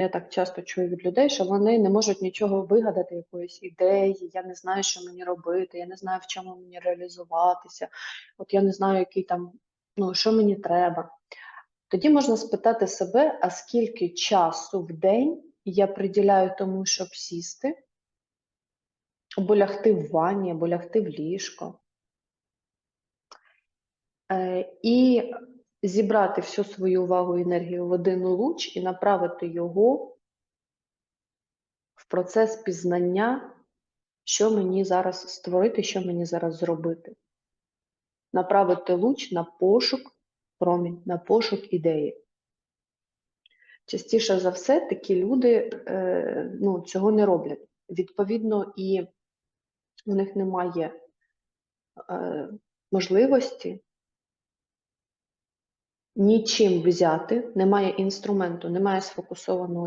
Я так часто чую від людей, що вони не можуть нічого вигадати, якоїсь ідеї, я не знаю, що мені робити, я не знаю, в чому мені реалізуватися, от я не знаю, який там, ну, що мені треба. Тоді можна спитати себе, а скільки часу в день я приділяю тому, щоб сісти, або лягти в ванні, або лягти в ліжко. Е, І зібрати всю свою увагу і енергію в один луч і направити його в процес пізнання, що мені зараз створити, що мені зараз зробити. Направити луч на пошук промінь, на пошук ідеї. Частіше за все, такі люди е, ну, цього не роблять. Відповідно, і у них немає е, можливості нічим взяти, немає інструменту, немає сфокусованого